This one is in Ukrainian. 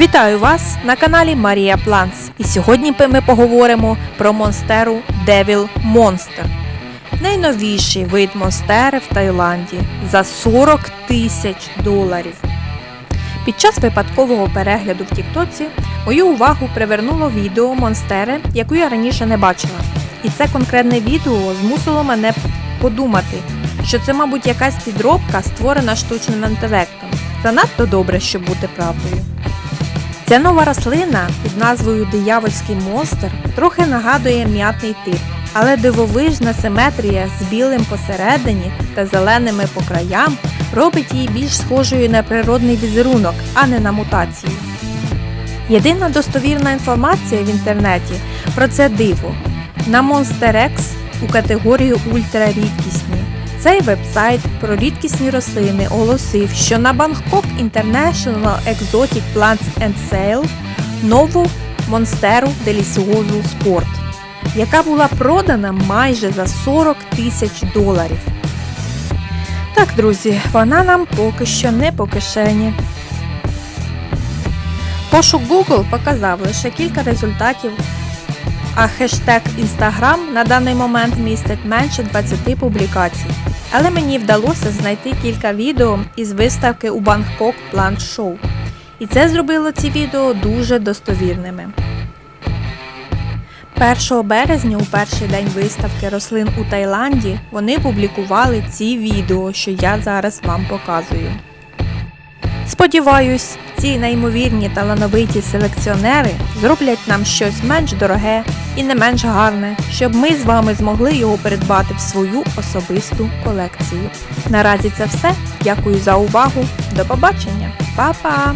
Вітаю вас на каналі Марія Планс. І сьогодні ми поговоримо про монстеру Devil Monster. Найновіший вид монстери в Таїланді за 40 тисяч доларів. Під час випадкового перегляду в Тіктоці мою увагу привернуло відео монстери, яку я раніше не бачила. І це конкретне відео змусило мене подумати, що це, мабуть, якась підробка, створена штучним інтелектом. Занадто добре, щоб бути правдою. Ця нова рослина під назвою Диявольський монстр трохи нагадує м'ятний тип, але дивовижна симетрія з білим посередині та зеленими по краям робить її більш схожою на природний візерунок, а не на мутацію. Єдина достовірна інформація в інтернеті про це диво на MonsterX у категорію ультрарідкісні. Цей вебсайт про рідкісні рослини оголосив, що на Bangkok International Exotic Plants and Sale нову Монстеру Делісіозу Спорт, яка була продана майже за 40 тисяч доларів. Так, друзі, вона нам поки що не по кишені. Пошук Google показав лише кілька результатів, а хештег Instagram на даний момент містить менше 20 публікацій. Але мені вдалося знайти кілька відео із виставки у Бангкок Plant Show. І це зробило ці відео дуже достовірними. 1 березня, у перший день виставки рослин у Таїланді, вони публікували ці відео, що я зараз вам показую. Сподіваюсь, ці неймовірні талановиті селекціонери зроблять нам щось менш дороге і не менш гарне, щоб ми з вами змогли його передбати в свою особисту колекцію. Наразі це все. Дякую за увагу. До побачення. Па-па!